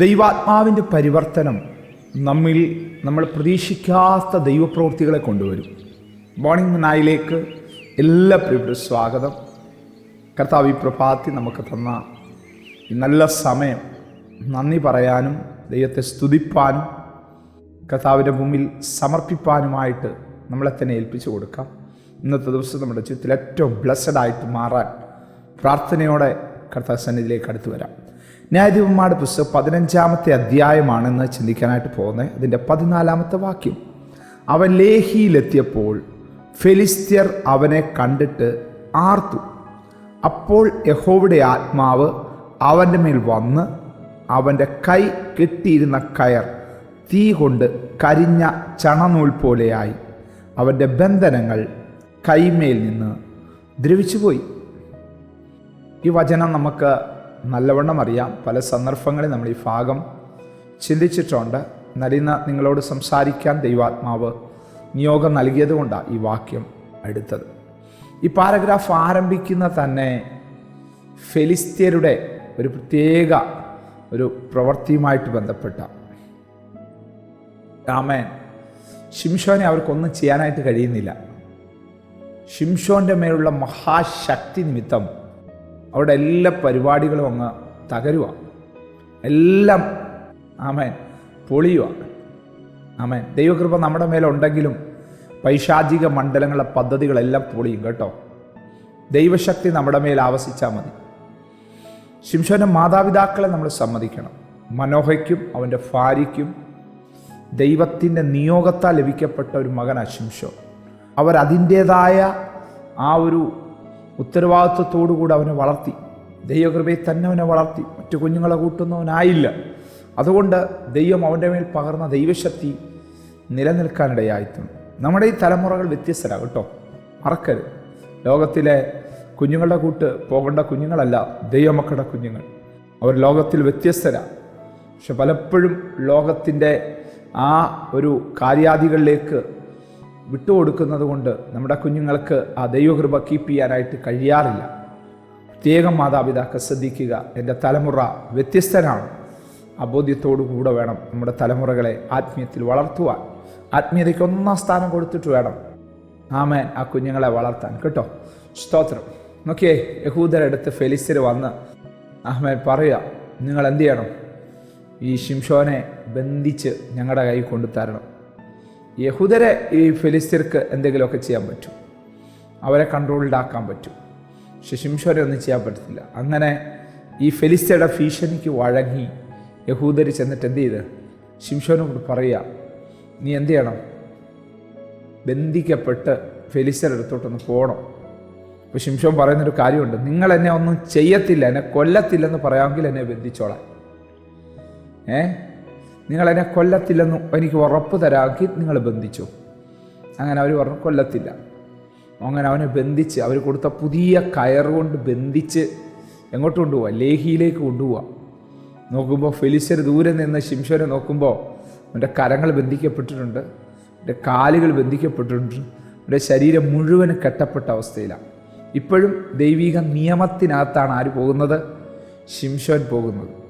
ദൈവാത്മാവിന്റെ പരിവർത്തനം നമ്മിൽ നമ്മൾ പ്രതീക്ഷിക്കാത്ത ദൈവപ്രവൃത്തികളെ കൊണ്ടുവരും. മോർണിംഗ് മനായിലേക്ക് എല്ലാ പ്രിയപ്പെട്ട സ്വാഗതം. കർത്താവ് ഈ പ്രഭാതി നമുക്ക് തന്ന ഈ നല്ല സമയം നന്ദി പറയാനും ദൈവത്തെ സ്തുതിപ്പാനും കർത്താവിന്റെ മുമ്പിൽ സമർപ്പിപ്പാനുമായിട്ട് നമ്മളെ തന്നെ ഏൽപ്പിച്ചു കൊടുക്കാം. ഇന്നത്തെ ദിവസം നമ്മുടെ ജീവിതത്തിൽ ഏറ്റവും ബ്ലസ്സഡ് ആയിട്ട് മാറാൻ പ്രാർത്ഥനയോടെ കർത്താവ് സന്നിധിയിലേക്ക് അടുത്തു വരാം. ന്യായാധിപന്മാരുടെ പുസ്തകം പതിനഞ്ചാമത്തെ അധ്യായമാണെന്ന് ചിന്തിക്കാനായിട്ട് പോകുന്നത്. അതിന്റെ പതിനാലാമത്തെ വാക്യം. അവൻ ലേഹിയിലെത്തിയപ്പോൾ ഫെലിസ്ത്യർ അവനെ കണ്ടിട്ട് ആർത്തു. അപ്പോൾ യഹോവയുടെ ആത്മാവ് അവന്റെ മേൽ വന്ന് അവന്റെ കൈ കെട്ടിയിരുന്ന കയർ തീ കൊണ്ട് കരിഞ്ഞ ചണനൂൽ പോലെയായി. അവന്റെ ബന്ധനങ്ങൾ കൈമേൽ നിന്ന് ദ്രവിച്ചുപോയി. ഈ വചനം നമുക്ക് നല്ലവണ്ണം അറിയാം. പല സന്ദർഭങ്ങളിൽ നമ്മൾ ഈ ഭാഗം ചിന്തിച്ചിട്ടുണ്ട്. നലിന നിങ്ങളോട് സംസാരിക്കാൻ ദൈവാത്മാവ് നിയോഗം നൽകിയതുകൊണ്ടാണ് ഈ വാക്യം എടുത്തത്. ഈ പാരഗ്രാഫ് ആരംഭിക്കുന്ന തന്നെ ഫെലിസ്ത്യരുടെ ഒരു പ്രത്യേക ഒരു പ്രവൃത്തിയുമായിട്ട് ബന്ധപ്പെട്ട രാമൻ ഷിംഷോനെ അവർക്കൊന്നും ചെയ്യാനായിട്ട് കഴിയുന്നില്ല. ഷിംഷോന്റെ മേലുള്ള മഹാശക്തി നിമിത്തം അവരുടെ എല്ലാ പരിപാടികളും അങ്ങ് തകരുക എല്ലാം ആമേൻ പൊളിയുക ആമേൻ. ദൈവകൃപ നമ്മുടെ മേലുണ്ടെങ്കിലും പൈശാചിക മണ്ഡലങ്ങളെ പദ്ധതികളെല്ലാം പൊളിയും കേട്ടോ. ദൈവശക്തി നമ്മുടെ മേൽ ആവസിച്ചാൽ മതി. ശിംഷോന്റെ മാതാപിതാക്കളെ നമ്മൾ സമ്മതിക്കണം. മനോഹയ്ക്കും അവന്റെ ഭാര്യയ്ക്കും ദൈവത്തിന്റെ നിയോഗത്താൽ ലഭിക്കപ്പെട്ട ഒരു മകനാണ് ശിംഷോ അവരതിന്റേതായ ആ ഒരു ഉത്തരവാദിത്വത്തോടു കൂടി അവനെ വളർത്തി. ദൈവകൃപയെ തന്നെ അവനെ വളർത്തി. മറ്റു കുഞ്ഞുങ്ങളെ കൂട്ടുന്നവനായില്ല. അതുകൊണ്ട് ദൈവം അവന്റെ മേൽ പകർന്ന ദൈവശക്തി നിലനിൽക്കാനിടയായിട്ടുണ്ട് നമ്മുടെ ഈ തലമുറകൾ വ്യത്യസ്തരാണ് കേട്ടോ. മറക്കരുത്. ലോകത്തിലെ കുഞ്ഞുങ്ങളുടെ കൂട്ട് പോകേണ്ട കുഞ്ഞുങ്ങളല്ല ദൈവമക്കളുടെ കുഞ്ഞുങ്ങൾ. അവർ ലോകത്തിൽ വ്യത്യസ്തരാണ് പക്ഷെ പലപ്പോഴും ലോകത്തിന്റെ ആ ഒരു കാര്യാദികളിലേക്ക് വിട്ടുകൊടുക്കുന്നത് കൊണ്ട് നമ്മുടെ കുഞ്ഞുങ്ങൾക്ക് ആ ദൈവകൃപ കീപ്പ് ചെയ്യാനായിട്ട് കഴിയാറില്ല. പ്രത്യേകം മാതാപിതാക്കൾ ശ്രദ്ധിക്കുക എന്റെ തലമുറ വ്യത്യസ്തനാണ്. അബോധ്യത്തോടു കൂടെ വേണം നമ്മുടെ തലമുറകളെ ആത്മീയത്തിൽ വളർത്തുവാൻ. ആത്മീയതയ്ക്ക് ഒന്നാം സ്ഥാനം കൊടുത്തിട്ട് വേണം ആമേൻ ആ കുഞ്ഞുങ്ങളെ വളർത്താൻ. കേട്ടോ? സ്തോത്രം. നോക്കിയേ യഹൂദരടുത്ത് ഫെലിസ്തർ വന്ന് അഹ്മേൻ പറയുക നിങ്ങൾ എന്ത് ചെയ്യണം? ഈ ശിംഷോനെ ബന്ധിച്ച് ഞങ്ങളുടെ കൈ കൊണ്ടു തരണം യഹൂദരെ ഈ ഫിലിസ്തീർക്ക് എന്തെങ്കിലുമൊക്കെ ചെയ്യാൻ പറ്റും. അവരെ കൺട്രോൾഡ് ആക്കാൻ പറ്റും. പക്ഷെ ശിംഷോരെ ഒന്നും ചെയ്യാൻ പറ്റത്തില്ല. അങ്ങനെ ഈ ഫെലിസ്തയുടെ ഭീഷണിക്ക് വഴങ്ങി യഹൂദർ ചെന്നിട്ട് എന്ത് ചെയ്ത്? ശിംഷോനോട് പറയുക നീ എന്ത് ചെയ്യണം? ബന്ധിക്കപ്പെട്ട് ഫെലിസ്തരുടെ അടുത്തോട്ടൊന്ന് പോകണം അപ്പോൾ ശിംഷോൻ പറയുന്നൊരു കാര്യമുണ്ട്. നിങ്ങൾ എന്നെ ഒന്നും ചെയ്യത്തില്ല എന്നെ കൊല്ലത്തില്ലെന്ന് പറയാമെങ്കിൽ എന്നെ ബന്ധിച്ചോളാം ഏ? നിങ്ങൾ എന്നെ കൊല്ലത്തില്ലെന്ന് എനിക്ക് ഉറപ്പ് തരാക്കി നിങ്ങൾ ബന്ധിച്ചു. അങ്ങനെ അവർ പറഞ്ഞു കൊല്ലത്തില്ല. അങ്ങനെ അവനെ ബന്ധിച്ച് അവർ കൊടുത്ത പുതിയ കയർ കൊണ്ട് ബന്ധിച്ച് എങ്ങോട്ട് കൊണ്ടുപോവാ? ലേഹിയിലേക്ക് കൊണ്ടുപോവാ. നോക്കുമ്പോൾ ഫെലിസർ ദൂരെ നിന്ന് ശിംഷോനെ നോക്കുമ്പോൾ അവന്റെ കരങ്ങൾ ബന്ധിക്കപ്പെട്ടിട്ടുണ്ട് അവന്റെ കാലുകൾ ബന്ധിക്കപ്പെട്ടിട്ടുണ്ട് അവന്റെ ശരീരം മുഴുവൻ കെട്ടപ്പെട്ട അവസ്ഥയിലാണ് ഇപ്പോഴും ദൈവിക നിയമത്തിനകത്താണ് ആര് പോകുന്നത്? ശിംഷോൻ പോകുന്നത്.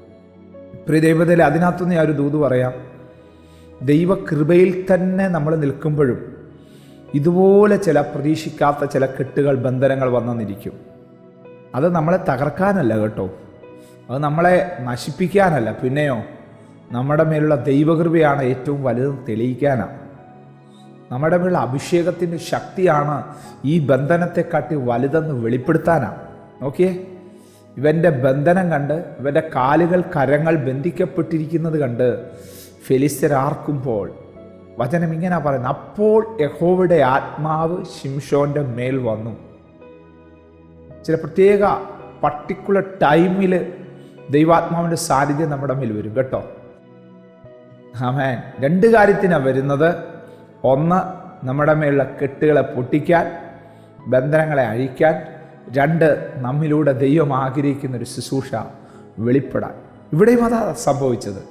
പ്രിയ ദൈവത്തിൽ അതിനകത്തുനിന്ന് ഞാൻ ഒരു ദൂത് പറയാം. ദൈവകൃപയിൽ തന്നെ നമ്മൾ നിൽക്കുമ്പോഴും ഇതുപോലെ ചില പ്രതീക്ഷിക്കാത്ത ചില കെട്ടുകൾ ബന്ധനങ്ങൾ വന്നെന്നിരിക്കും. അത് നമ്മളെ തകർക്കാനല്ല കേട്ടോ. അത് നമ്മളെ നശിപ്പിക്കാനല്ല. പിന്നെയോ നമ്മുടെ മേലുള്ള ദൈവകൃപയാണ് ഏറ്റവും വലുത് തെളിയിക്കാനാണ് നമ്മുടെ മേലുള്ള അഭിഷേകത്തിന്റെ ശക്തിയാണ് ഈ ബന്ധനത്തെക്കാട്ടി വലുതെന്ന് വെളിപ്പെടുത്താനാണ് ഓക്കെ? ഇവന്റെ ബന്ധനം കണ്ട് ഇവന്റെ കാലുകൾ കരങ്ങൾ ബന്ധിക്കപ്പെട്ടിരിക്കുന്നത് കണ്ട് ഫെലിസ്റ്റരാർക്കുമ്പോൾ വചനം ഇങ്ങനെ പറയുന്നത് അപ്പോൾ യഹോവയുടെ ആത്മാവ് ശിംഷോന്റെ മേൽ വന്നു. ചില പ്രത്യേക പർട്ടിക്കുലർ ടൈമിൽ ദൈവാത്മാവിന്റെ സാന്നിധ്യം നമ്മുടെ മേൽ വരും കേട്ടോ. ആമേൻ. രണ്ട് കാര്യത്തിനാണ് വരുന്നത്. ഒന്ന് നമ്മുടെ മേലുള്ള കെട്ടുകളെ പൊട്ടിക്കാൻ ബന്ധനങ്ങളെ അഴിക്കാൻ രണ്ട് നമ്മിലൂടെ ദൈവം ആഗ്രഹിക്കുന്ന ഒരു ശുശ്രൂഷ വെളിപ്പെടാൻ. ഇവിടെയും അതാ സംഭവിച്ചത്.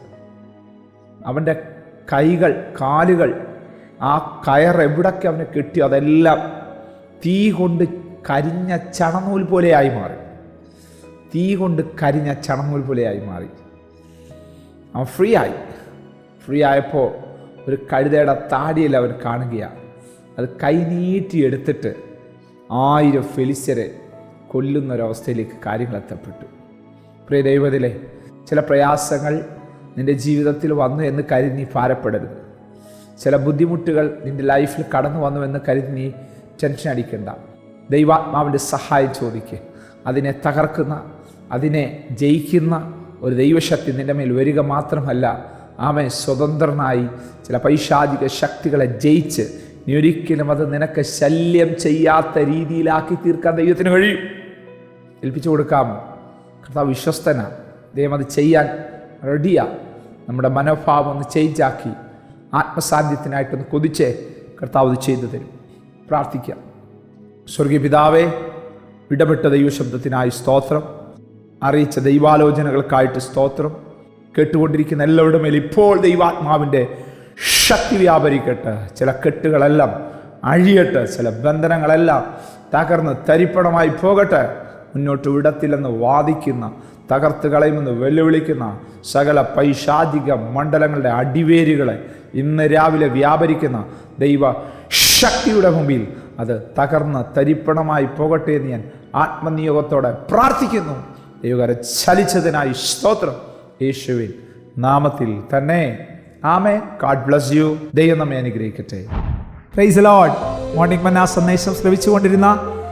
അവന്റെ കൈകൾ കാലുകൾ ആ കയർ എവിടൊക്കെ അവന് കിട്ടിയോ അതെല്ലാം തീ കൊണ്ട് കരിഞ്ഞ ചണനൂൽ പോലെയായി മാറി. തീ കൊണ്ട് കരിഞ്ഞ ചണനൂൽ പോലെയായി മാറി. അവൻ ഫ്രീ ആയി ഫ്രീ ആയപ്പോൾ ഒരു കഴുതയുടെ താടിയിൽ അവൻ കാണുകയാണ്. അത് കൈനീട്ടി എടുത്തിട്ട് ആയിരം ഫെലിസ്യരെ കൊല്ലുന്ന ഒരവസ്ഥയിലേക്ക് കാര്യങ്ങൾ എത്തപ്പെട്ടു. പ്രിയ ദൈവത്തിലെ ചില പ്രയാസങ്ങൾ നിന്റെ ജീവിതത്തിൽ വന്നു എന്ന് കരുതി നീ ഭാരപ്പെടരുത്. ചില ബുദ്ധിമുട്ടുകൾ നിന്റെ ലൈഫിൽ കടന്നു വന്നു എന്ന് കരുതി നീ ടെൻഷൻ അടിക്കേണ്ട. ദൈവാത്മാവിന്റെ സഹായം ചോദിക്കുക അതിനെ തകർക്കുന്ന അതിനെ ജയിക്കുന്ന ഒരു ദൈവശക്തി നിന്റെ മേൽ വരിക മാത്രമല്ല ആമേ സ്വതന്ത്രനായി ചില പൈശാചിക ശക്തികളെ ജയിച്ച് നീ ഒരിക്കലും അത് നിനക്ക് ശല്യം ചെയ്യാത്ത രീതിയിലാക്കി തീർക്കാൻ ദൈവത്തിന് കഴിയും. ഏൽപ്പിച്ചു കൊടുക്കാം. കർത്താവ് വിശ്വസ്തന. ദൈവം അത് ചെയ്യാൻ റെഡിയാ. നമ്മുടെ മനോഭാവം ഒന്ന് ചേഞ്ചാക്കി ആത്മസാന്നിധ്യത്തിനായിട്ടൊന്ന് കൊതിച്ച് കർത്താവ് അത് ചെയ്തു തരും. പ്രാർത്ഥിക്കാം. സ്വർഗീയ പിതാവേ ഇടപെട്ട ദൈവശബ്ദത്തിനായി സ്തോത്രം. അറിയിച്ച ദൈവാലോചനകൾക്കായിട്ട് സ്തോത്രം. കേട്ടുകൊണ്ടിരിക്കുന്ന എല്ലാവരുടെ മേൽ ഇപ്പോൾ ദൈവാത്മാവിന്റെ ശക്തി വ്യാപരിക്കട്ടെ. ചില കെട്ടുകളെല്ലാം അഴിയട്ടെ. ചില ബന്ധനങ്ങളെല്ലാം തകർന്ന് തരിപ്പണമായി പോകട്ടെ. മുന്നോട്ട് വിടത്തില്ലെന്ന് വാദിക്കുന്ന തകർത്ത് കളയുമെന്ന് വെല്ലുവിളിക്കുന്ന സകല പൈശാചിക മണ്ഡലങ്ങളുടെ അടിവേരുകളെ ഇന്ന് രാവിലെ വ്യാപരിക്കുന്ന ദൈവ ശക്തിയുടെ മുമ്പിൽ അത് തകർന്ന് തരിപ്പണമായി പോകട്ടെ എന്ന് ഞാൻ ആത്മനിയോഗത്തോടെ പ്രാർത്ഥിക്കുന്നു. ദൈവകരെ ചലിച്ചതിനായി സ്തോത്രം. യേശുവിൻ നാമത്തിൽ തന്നെ. ആമേ ഗാഡ് ബ്ലസ് യു ദൈവം നമ്മെ അനുഗ്രഹിക്കട്ടെ. പ്രൈസ് മോർണിംഗ് മന്ന സന്ദേശം ശ്രവിച്ചുകൊണ്ടിരുന്ന